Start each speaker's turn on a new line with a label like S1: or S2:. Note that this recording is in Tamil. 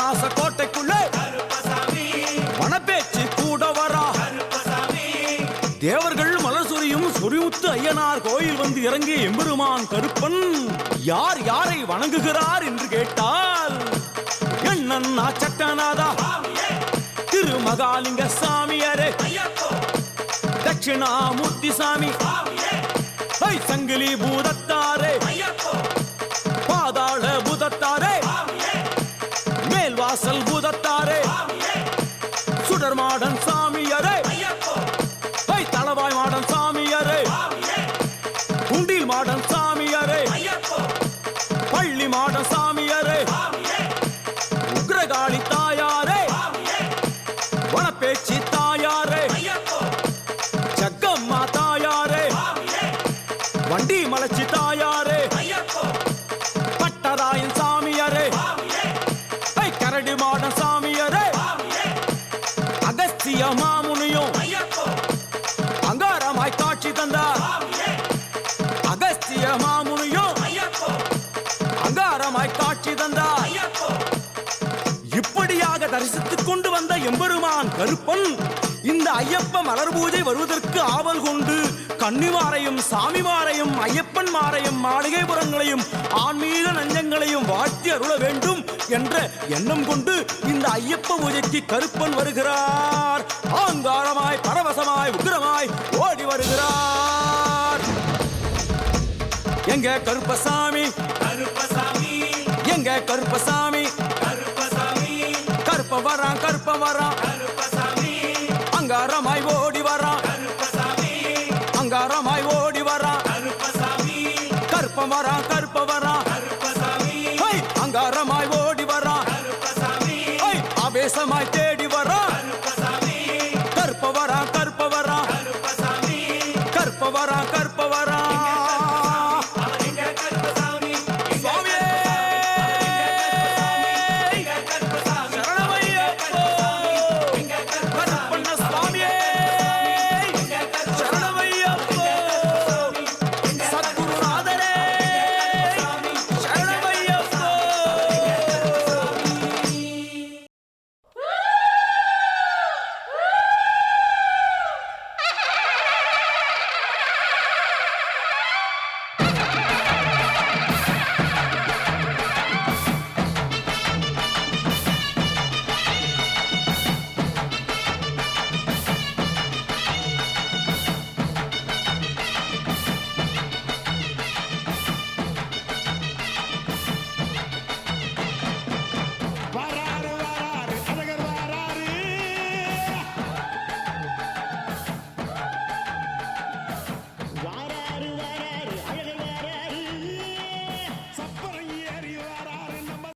S1: நாச கோட்டைக்குள்ளே மனப்பேச்சு கூட வரா. தேவர்கள் மலர் சொரியும் சொரிமுத்து ஐயனார் கோயில் வந்து இறங்கிய எம்பெருமான் கருப்பன். யார் யாரை வணங்குகிறார் என்று கேட்டால் என்னன்னா சட்டநாதா
S2: சுவாமியே
S1: திருமகாலிங்க சாமியாரே.
S2: ஐயப்போ
S1: தட்சிணாமூர்த்தி சாமி. சங்கிலி
S2: பூதத்தா
S1: அசல் பூதத்தாரே.
S2: சுடர்
S1: மாடன் சாமியரே.
S2: ஐயப்போ
S1: தளவாய் மாடன் சாமியரே.
S2: சுவாமியே
S1: குண்டில் மாடன் சாமியரே. பள்ளி மாடன் சாமியரே. உக்ரகாளி தாயாரே.
S2: சுவாமியே
S1: வனப்பேச்சி தாயாரே. ஜக்கம்மா தாயாரே. வண்டி மலச்சி இப்படியாக தரிசித்துக் கொண்டு வந்த எம்பெருமான் கருப்பன் இந்த ஐயப்ப மலர் பூஜை வருவதற்கு ஆவல் கொண்டு கன்னிமாரையும் சாமிமாரையும் ஐயப்பன் மாரையும் மாளிகைபுரங்களையும் ஆன்மீக நஞ்சங்களையும் வாழ்த்தி அருள வேண்டும் என்ற எண்ணம் கொண்டு இந்த ஐயப்ப பூஜைக்கு கருப்பன் வருகிறார். ஆங்காரமாய் பரவசமாய் உக்கிரமாய் ஓடி வருகிறார். எங்க கருப்பசாமி?
S2: கருப்பசாமி.
S1: எங்க கருப்பசாமி?
S2: கருப்பசாமி
S1: கருப்ப ஓடிவ வரான் அங்காரமாய் ஓடி வரான். அங்காரமாய் ஓடி வரான்.
S2: கற்பம்
S1: வரான் கற்ப வரான். அங்காரமாய் ஓடி வரான்.
S2: ஆவேசமாய்
S1: தேடி வரான். கற்ப வரான்
S2: கற்ப
S1: வரான். கற்ப வரான்